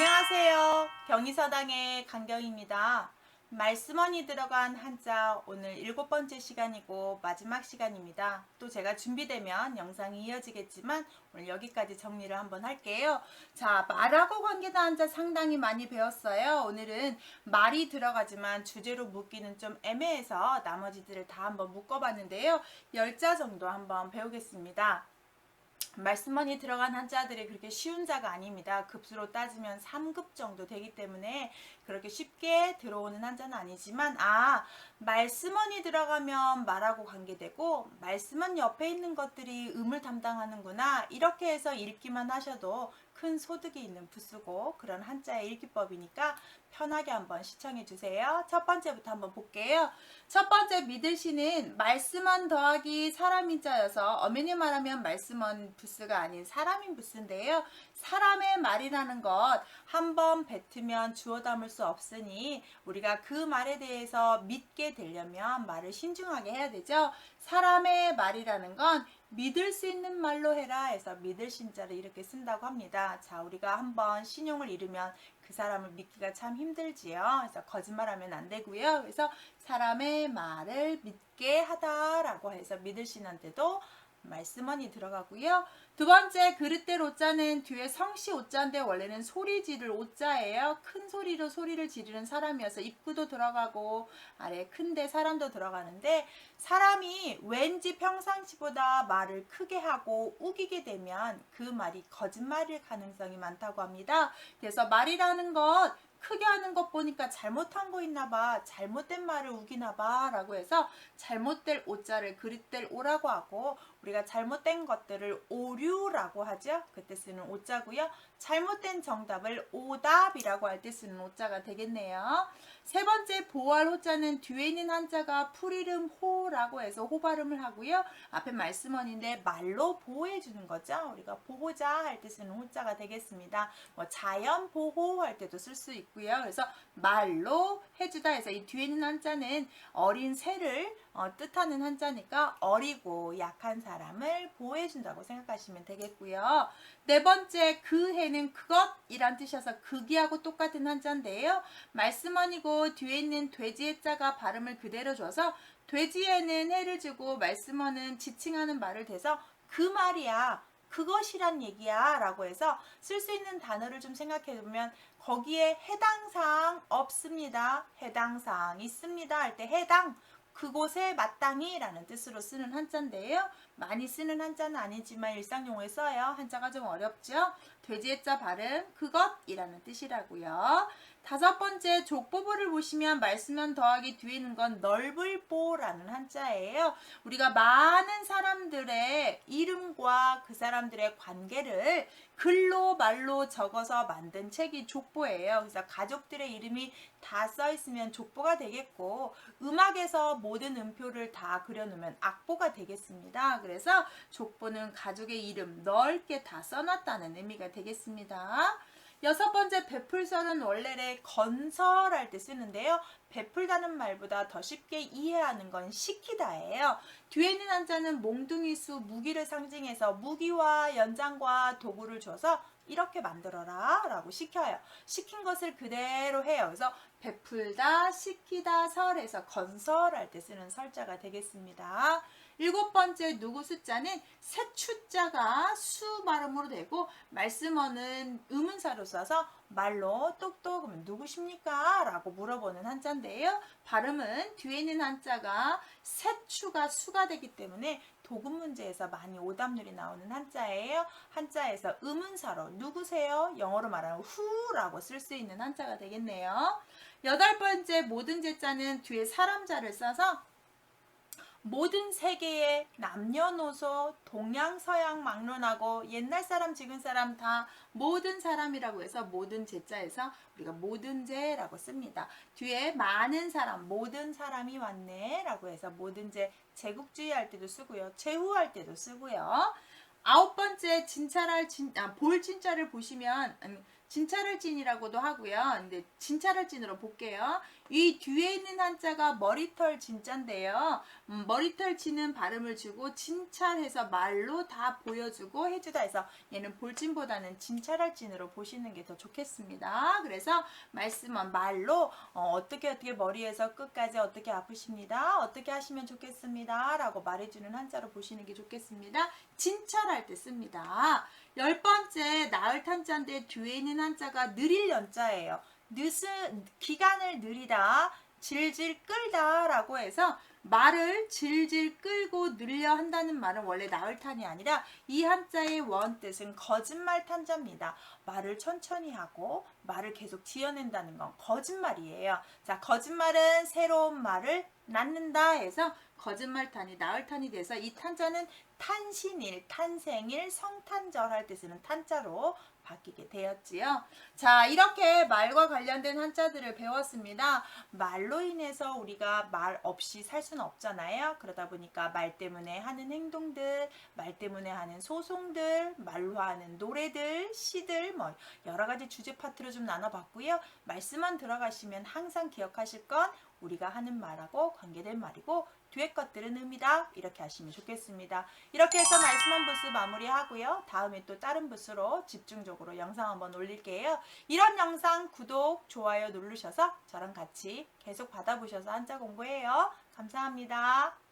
안녕하세요. 경희서당의 강경입니다. 말씀원이 들어간 한자 오늘 일곱 번째 시간이고 마지막 시간입니다. 또 제가 준비되면 영상이 이어지겠지만 오늘 여기까지 정리를 한번 할게요. 자, 말하고 관계다 한자 상당히 많이 배웠어요. 오늘은 말이 들어가지만 주제로 묶기는 좀 애매해서 나머지들을 다 한번 묶어봤는데요. 열자 정도 한번 배우겠습니다. 말씀만이 들어간 한자들이 그렇게 쉬운 자가 아닙니다. 급수로 따지면 3급 정도 되기 때문에 그렇게 쉽게 들어오는 한자는 아니지만 아 말씀원이 들어가면 말하고 관계되고 말씀원 옆에 있는 것들이 음을 담당하는구나 이렇게 해서 읽기만 하셔도 큰 소득이 있는 부수고 그런 한자의 읽기법이니까 편하게 한번 시청해 주세요. 첫 번째부터 한번 볼게요. 첫 번째 믿으시는 말씀원 더하기 사람인자여서 엄연히 말하면 말씀원 부스가 아닌 사람인 부스인데요. 사람의 말이라는 것 한 번 뱉으면 주워 담을 수 없으니 우리가 그 말에 대해서 믿게 되려면 말을 신중하게 해야 되죠. 사람의 말이라는 건 믿을 수 있는 말로 해라 해서 믿을 신자를 이렇게 쓴다고 합니다. 자, 우리가 한번 신용을 잃으면 그 사람을 믿기가 참 힘들지요. 그래서 거짓말하면 안 되고요. 그래서 사람의 말을 믿게 하다라고 해서 믿을 신한테도 말씀원이 들어가고요. 두 번째 그릇될 오자는 뒤에 성씨 오자인데 원래는 소리 지를 오자예요. 큰 소리로 소리를 지르는 사람이어서 입구도 들어가고 아래 큰데 사람도 들어가는데 사람이 왠지 평상시보다 말을 크게 하고 우기게 되면 그 말이 거짓말일 가능성이 많다고 합니다. 그래서 말이라는 것 크게 하는 것 보니까 잘못한 거 있나 봐. 잘못된 말을 우기나 봐. 라고 해서 잘못될 오자를 그릇될 오라고 하고 우리가 잘못된 것들을 오류라고 하죠. 그때 쓰는 오자고요. 잘못된 정답을 오답이라고 할 때 쓰는 오자가 되겠네요. 세 번째 보할 호자는 뒤에 있는 한자가 풀이름 호라고 해서 호 발음을 하고요. 앞에 말씀원인데 말로 보호해 주는 거죠. 우리가 보호자 할 때 쓰는 호자가 되겠습니다. 뭐 자연 보호 할 때도 쓸 수 있고요. 그래서 말로 해주다 해서 이 뒤에 있는 한자는 어린 새를 어, 뜻하는 한자니까 어리고 약한 사람을 보호해준다고 생각하시면 되겠고요. 네 번째 그 해는 그것이란 뜻이어서 극이하고 똑같은 한자인데요. 말씀원이고 뒤에 있는 돼지의 자가 발음을 그대로 줘서 돼지에는 해를 주고 말씀원은 지칭하는 말을 대서 그 말이야. 그것이란 얘기야 라고 해서 쓸 수 있는 단어를 좀 생각해 보면 거기에 해당 사항 없습니다. 해당 사항 있습니다 할 때 해당 그곳에 마땅히 라는 뜻으로 쓰는 한자인데요. 많이 쓰는 한자는 아니지만 일상용어에 써요. 한자가 좀 어렵죠? 돼지의 자 발음 그것이라는 뜻이라고요. 다섯 번째 족보보를 보시면 말씀면 더하기 뒤에 있는 건 넓을 보라는 한자예요. 우리가 많은 사람들의 이름과 그 사람들의 관계를 글로 말로 적어서 만든 책이 족보예요. 그래서 가족들의 이름이 다 써 있으면 족보가 되겠고 음악에서 모든 음표를 다 그려놓으면 악보가 되겠습니다. 그래서 족보는 가족의 이름 넓게 다 써놨다는 의미가 되겠습니다. 여섯 번째 베풀설은 원래를 건설할 때 쓰는데요. 베풀다는 말보다 더 쉽게 이해하는 건 시키다예요. 뒤에 있는 한자는 몽둥이수 무기를 상징해서 무기와 연장과 도구를 줘서 이렇게 만들어라 라고 시켜요. 시킨 것을 그대로 해요. 그래서 베풀다, 시키다, 설해서 건설할 때 쓰는 설자가 되겠습니다. 일곱 번째 누구 숫자는 세추자가 수 발음으로 되고 말씀어는 의문사로 써서 말로 똑똑 누구십니까? 라고 물어보는 한자인데요. 발음은 뒤에 있는 한자가 세추가 수가 되기 때문에 도금 문제에서 많이 오답률이 나오는 한자예요. 한자에서 의문사로 누구세요? 영어로 말하면 who라고 쓸 수 있는 한자가 되겠네요. 여덟 번째 모든 제자는 뒤에 사람자를 써서 모든 세계의 남녀노소 동양 서양 막론하고 옛날 사람 지금 사람 다 모든 사람이라고 해서 모든 제자에서 우리가 모든 제라고 씁니다. 뒤에 많은 사람 모든 사람이 왔네 라고 해서 모든 제 제국주의 할 때도 쓰고요. 제후할 때도 쓰고요. 아홉 번째 진찰할 진, 아, 볼 진짜를 보시면 아니, 진찰을진이라고도 하고요. 근데 진찰을진으로 볼게요. 이 뒤에 있는 한자가 머리털 진자인데요. 음, 머리털 진은 발음을 주고 진찰해서 말로 다 보여주고 해주다 해서 얘는 볼진보다는 진찰할 진으로 보시는 게 더 좋겠습니다. 그래서 말씀은 말로 어, 떻게 어떻게 머리에서 끝까지 어떻게 아프십니다. 어떻게 하시면 좋겠습니다. 라고 말해주는 한자로 보시는 게 좋겠습니다. 진찰할 때 씁니다. 열 번째 나을 탄자인데 뒤에 있는 한자가 느릴 연자예요. 늦은 기간을 느리다, 질질 끌다 라고 해서 말을 질질 끌고 늘려 한다는 말은 원래 나을 탄이 아니라 이 한자의 원 뜻은 거짓말 탄자입니다. 말을 천천히 하고 말을 계속 지어낸다는 건 거짓말이에요. 자, 거짓말은 새로운 말을 낳는다 해서 거짓말탄이 나을탄이 돼서 이 탄자는 탄신일, 탄생일, 성탄절 할 때 쓰는 탄자로 바뀌게 되었지요. 자, 이렇게 말과 관련된 한자들을 배웠습니다. 말로 인해서 우리가 말 없이 살 수는 없잖아요. 그러다 보니까 말 때문에 하는 행동들, 말 때문에 하는 소송들, 말로 하는 노래들, 시들, 뭐 여러 가지 주제 파트로 좀 나눠봤고요. 말씀만 들어가시면 항상 기억하실 건 우리가 하는 말하고 관계된 말이고 뒤에 것들은 의미다 이렇게 하시면 좋겠습니다. 이렇게 해서 말씀 한 부스 마무리하고요. 다음에 또 다른 부스로 집중적으로 영상 한번 올릴게요. 이런 영상 구독, 좋아요 누르셔서 저랑 같이 계속 받아보셔서 한자 공부해요. 감사합니다.